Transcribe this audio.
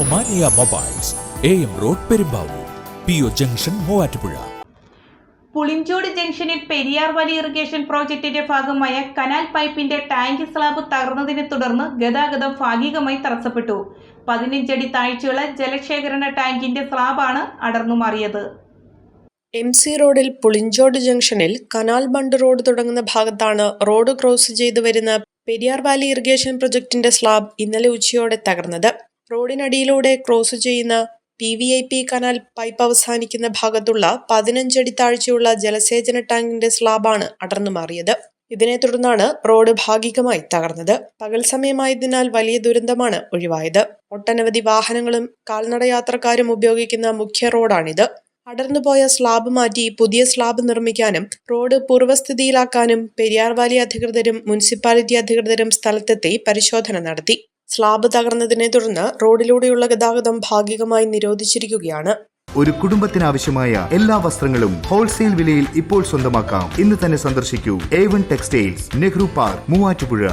Omania mobiles A M road Perumbavoor P O junction Muvattupuzha. Pulinchodu ജംഗ്ഷനിൽ പെരിയാർ വലി irrigation പ്രോജക്റ്റിന്റെ ഭാഗമായ കനാൽ പൈപ്പിന്റെ ടാങ്ക് സ്ലാബ് തകർന്നതിനെ തുടർന്ന് ഗതാഗതം ഭാഗികമായി തടസ്സപ്പെട്ടു. പതിനഞ്ചടി താഴ്ചയുള്ള ജലശേഖരണ ടാങ്കിന്റെ സ്ലാബാണ് അടർന്നു മാറിയത്. എം സി റോഡിൽ പുളിഞ്ചോട് ജംഗ്ഷനിൽ കനാൽ ബണ്ട് റോഡ് തുടങ്ങുന്ന ഭാഗത്താണ് റോഡ് ക്രോസ് ചെയ്തു വരുന്ന പെരിയാർ വാലി ഇറിഗേഷൻ പ്രൊജക്ടിന്റെ സ്ലാബ് ഇന്നലെ ഉച്ചയോടെ തകർന്നത്. റോഡിനടിയിലൂടെ ക്രോസ് ചെയ്യുന്ന P V I P canal pipe അവസാനിക്കുന്ന ഭാഗത്തുള്ള പതിനഞ്ചടി താഴ്ചയുള്ള ജലസേചന ടാങ്കിന്റെ സ്ലാബാണ് അടർന്നു മാറിയത്. ഇതിനെ തുടർന്നാണ് റോഡ് ഭാഗികമായി തകർന്നത്. പകൽ സമയമായതിനാൽ വലിയ ദുരന്തമാണ് ഒഴിവായത്. ഒട്ടനവധി വാഹനങ്ങളും കാൽനട യാത്രക്കാരും ഉപയോഗിക്കുന്ന മുഖ്യ റോഡാണിത്. അടർന്നുപോയ സ്ലാബ് മാറ്റി പുതിയ സ്ലാബ് നിർമ്മിക്കാനും റോഡ് പൂർവസ്ഥിതിയിലാക്കാനും പെരിയാർ വാലി അധികൃതരും മുനിസിപ്പാലിറ്റി അധികൃതരും സ്ഥലത്തെത്തി പരിശോധന നടത്തി. സ്ലാബ് തകർന്നതിനെ തുടർന്ന് റോഡിലൂടെയുള്ള ഗതാഗതം ഭാഗികമായി നിരോധിച്ചിരിക്കുകയാണ്. ഒരു കുടുംബത്തിനാവശ്യമായ എല്ലാ വസ്ത്രങ്ങളും ഹോൾസെയിൽ വിലയിൽ ഇപ്പോൾ സ്വന്തമാക്കാം. ഇന്ന് തന്നെ സന്ദർശിക്കൂ. A one textiles Nehru park Muvattupuzha.